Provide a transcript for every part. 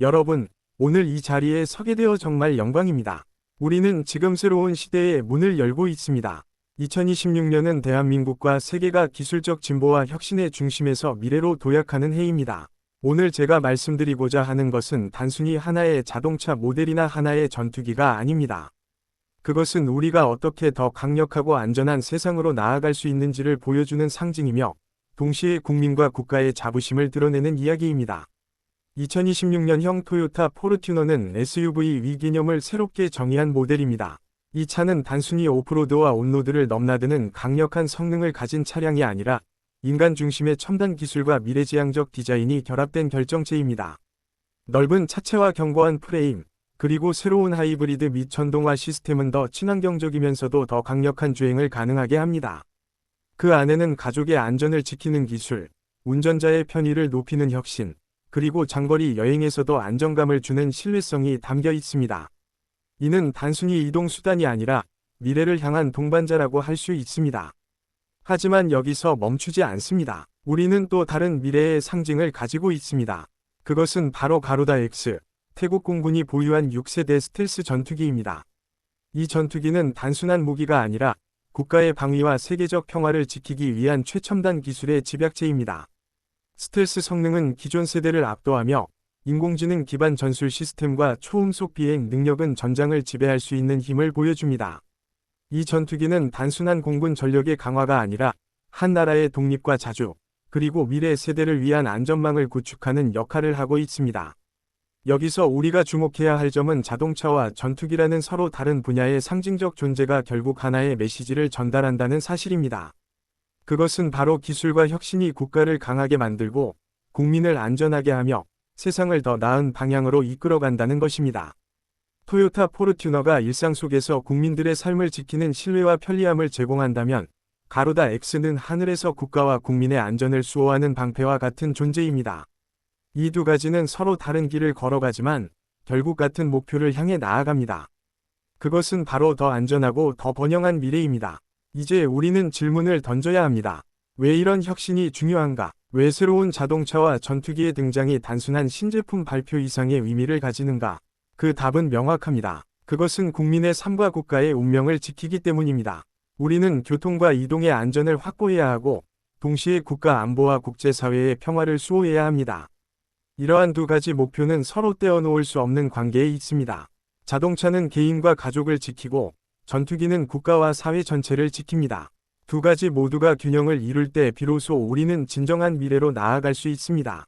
여러분, 오늘 이 자리에 서게 되어 정말 영광입니다. 우리는 지금 새로운 시대의 문을 열고 있습니다. 2026년은 대한민국과 세계가 기술적 진보와 혁신의 중심에서 미래로 도약하는 해입니다. 오늘 제가 말씀드리고자 하는 것은 단순히 하나의 자동차 모델이나 하나의 전투기가 아닙니다. 그것은 우리가 어떻게 더 강력하고 안전한 세상으로 나아갈 수 있는지를 보여주는 상징이며 동시에 국민과 국가의 자부심을 드러내는 이야기입니다. 2026년형 토요타 포르튜너는 SUV 위기념을 새롭게 정의한 모델입니다. 이 차는 단순히 오프로드와 온로드를 넘나드는 강력한 성능을 가진 차량이 아니라 인간 중심의 첨단 기술과 미래지향적 디자인이 결합된 결정체입니다. 넓은 차체와 견고한 프레임, 그리고 새로운 하이브리드 및 전동화 시스템은 더 친환경적이면서도 더 강력한 주행을 가능하게 합니다. 그 안에는 가족의 안전을 지키는 기술, 운전자의 편의를 높이는 혁신, 그리고 장거리 여행에서도 안정감을 주는 신뢰성이 담겨 있습니다. 이는 단순히 이동 수단이 아니라 미래를 향한 동반자라고 할 수 있습니다. 하지만 여기서 멈추지 않습니다. 우리는 또 다른 미래의 상징을 가지고 있습니다. 그것은 바로 가로다 X, 태국 공군이 보유한 6세대 스텔스 전투기입니다. 이 전투기는 단순한 무기가 아니라 국가의 방위와 세계적 평화를 지키기 위한 최첨단 기술의 집약체입니다. 스텔스 성능은 기존 세대를 압도하며 인공지능 기반 전술 시스템과 초음속 비행 능력은 전장을 지배할 수 있는 힘을 보여줍니다. 이 전투기는 단순한 공군 전력의 강화가 아니라 한 나라의 독립과 자주, 그리고 미래 세대를 위한 안전망을 구축하는 역할을 하고 있습니다. 여기서 우리가 주목해야 할 점은 자동차와 전투기라는 서로 다른 분야의 상징적 존재가 결국 하나의 메시지를 전달한다는 사실입니다. 그것은 바로 기술과 혁신이 국가를 강하게 만들고 국민을 안전하게 하며 세상을 더 나은 방향으로 이끌어간다는 것입니다. 토요타 포르튜너가 일상 속에서 국민들의 삶을 지키는 신뢰와 편리함을 제공한다면 가로다 X는 하늘에서 국가와 국민의 안전을 수호하는 방패와 같은 존재입니다. 이 두 가지는 서로 다른 길을 걸어가지만 결국 같은 목표를 향해 나아갑니다. 그것은 바로 더 안전하고 더 번영한 미래입니다. 이제 우리는 질문을 던져야 합니다. 왜 이런 혁신이 중요한가? 왜 새로운 자동차와 전투기의 등장이 단순한 신제품 발표 이상의 의미를 가지는가? 그 답은 명확합니다. 그것은 국민의 삶과 국가의 운명을 지키기 때문입니다. 우리는 교통과 이동의 안전을 확보해야 하고 동시에 국가 안보와 국제사회의 평화를 수호해야 합니다. 이러한 두 가지 목표는 서로 떼어놓을 수 없는 관계에 있습니다. 자동차는 개인과 가족을 지키고 전투기는 국가와 사회 전체를 지킵니다. 두 가지 모두가 균형을 이룰 때 비로소 우리는 진정한 미래로 나아갈 수 있습니다.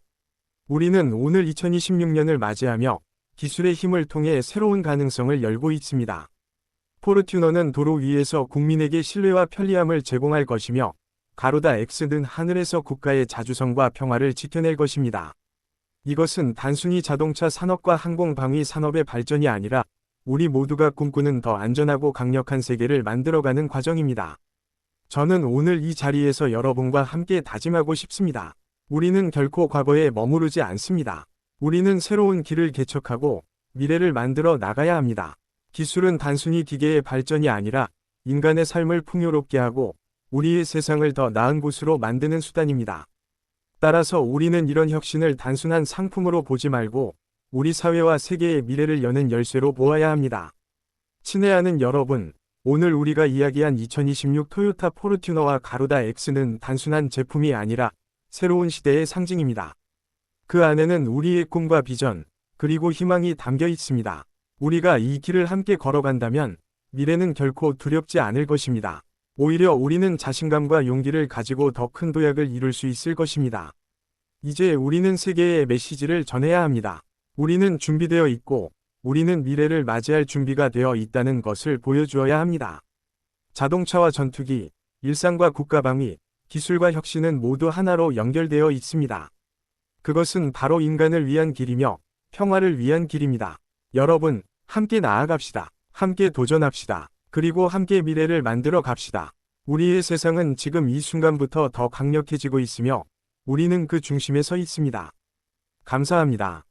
우리는 오늘 2026년을 맞이하며 기술의 힘을 통해 새로운 가능성을 열고 있습니다. 포르튜너는 도로 위에서 국민에게 신뢰와 편리함을 제공할 것이며 가로다 X는 하늘에서 국가의 자주성과 평화를 지켜낼 것입니다. 이것은 단순히 자동차 산업과 항공 방위 산업의 발전이 아니라 우리 모두가 꿈꾸는 더 안전하고 강력한 세계를 만들어가는 과정입니다. 저는 오늘 이 자리에서 여러분과 함께 다짐하고 싶습니다. 우리는 결코 과거에 머무르지 않습니다. 우리는 새로운 길을 개척하고 미래를 만들어 나가야 합니다. 기술은 단순히 기계의 발전이 아니라 인간의 삶을 풍요롭게 하고 우리의 세상을 더 나은 곳으로 만드는 수단입니다. 따라서 우리는 이런 혁신을 단순한 상품으로 보지 말고 우리 사회와 세계의 미래를 여는 열쇠로 보아야 합니다. 친애하는 여러분, 오늘 우리가 이야기한 2026 토요타 포르튜너와 가로다 X는 단순한 제품이 아니라 새로운 시대의 상징입니다. 그 안에는 우리의 꿈과 비전, 그리고 희망이 담겨 있습니다. 우리가 이 길을 함께 걸어간다면 미래는 결코 두렵지 않을 것입니다. 오히려 우리는 자신감과 용기를 가지고 더 큰 도약을 이룰 수 있을 것입니다. 이제 우리는 세계에 메시지를 전해야 합니다. 우리는 준비되어 있고 우리는 미래를 맞이할 준비가 되어 있다는 것을 보여주어야 합니다. 자동차와 전투기, 일상과 국가방위, 기술과 혁신은 모두 하나로 연결되어 있습니다. 그것은 바로 인간을 위한 길이며 평화를 위한 길입니다. 여러분, 함께 나아갑시다. 함께 도전합시다. 그리고 함께 미래를 만들어 갑시다. 우리의 세상은 지금 이 순간부터 더 강력해지고 있으며 우리는 그 중심에 서 있습니다. 감사합니다.